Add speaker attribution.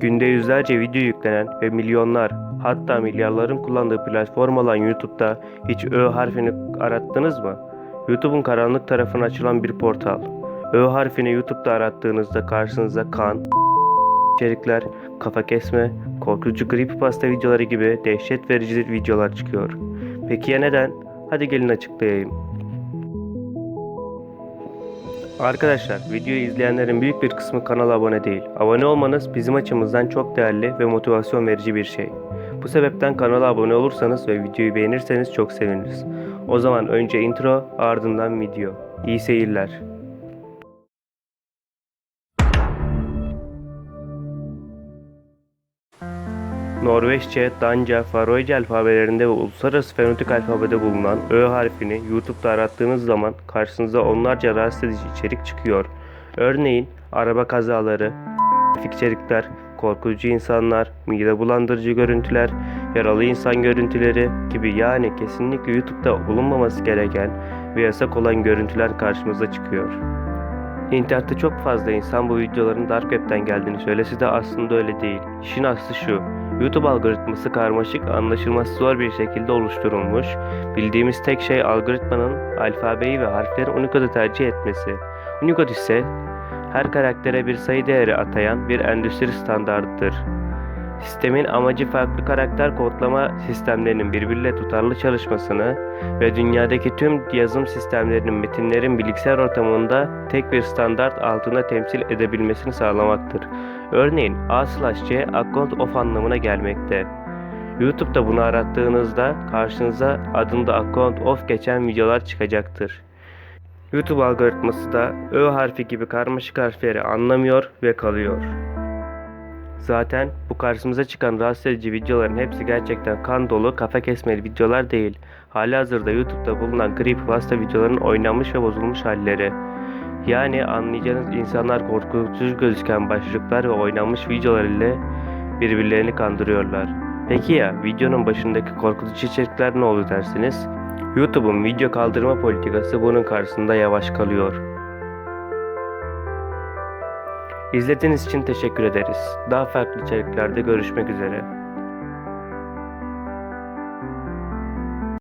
Speaker 1: Günde yüzlerce video yüklenen ve milyonlar hatta milyarların kullandığı platform olan YouTube'da hiç Ö harfini arattınız mı? YouTube'un karanlık tarafına açılan bir portal. Ö harfini YouTube'da arattığınızda karşınıza kan, içerikler, kafa kesme, korkutucu creepypasta videoları gibi dehşet verici videolar çıkıyor. Peki ya neden? Hadi gelin açıklayayım. Arkadaşlar videoyu izleyenlerin büyük bir kısmı kanala abone değil. Abone olmanız bizim açımızdan çok değerli ve motivasyon verici bir şey. Bu sebepten kanala abone olursanız ve videoyu beğenirseniz çok seviniriz. O zaman önce intro ardından video. İyi seyirler. Norveççe, Danca, Faroece alfabelerinde ve uluslararası fenotik alfabede bulunan Ö harfini YouTube'da arattığınız zaman karşınıza onlarca rahatsız edici içerik çıkıyor. Örneğin araba kazaları, trafik içerikler, korkutucu insanlar, mide bulandırıcı görüntüler, yaralı insan görüntüleri gibi yani kesinlikle YouTube'da bulunmaması gereken ve yasak olan görüntüler karşımıza çıkıyor. İnternette çok fazla insan bu videoların Dark Web'den geldiğini söylese de aslında öyle değil. İşin aslı şu. YouTube algoritması karmaşık, anlaşılması zor bir şekilde oluşturulmuş. Bildiğimiz tek şey algoritmanın alfabeyi ve harfleri Unicode'u tercih etmesi. Unicode ise her karaktere bir sayı değeri atayan bir endüstri standartıdır. Sistemin amacı farklı karakter kodlama sistemlerinin birbiriyle tutarlı çalışmasını ve dünyadaki tüm yazım sistemlerinin metinlerin bilgisayar ortamında tek bir standart altında temsil edebilmesini sağlamaktır. Örneğin A/C account of anlamına gelmekte. YouTube'da bunu arattığınızda karşınıza adında account of geçen videolar çıkacaktır. YouTube algoritması da Ö harfi gibi karmaşık harfleri anlamıyor ve kalıyor. Zaten bu karşımıza çıkan rahatsız edici videoların hepsi gerçekten kan dolu, kafa kesmeli videolar değil. Halihazırda YouTube'da bulunan creepypasta videoların oynanmış ve bozulmuş halleri. Yani anlayacağınız insanlar korkutucu gözüken başlıklar ve oynanmış videolar ile birbirlerini kandırıyorlar. Peki ya videonun başındaki korkutucu içerikler ne oldu dersiniz? YouTube'un video kaldırma politikası bunun karşısında yavaş kalıyor. İzlediğiniz için teşekkür ederiz. Daha farklı içeriklerde görüşmek üzere.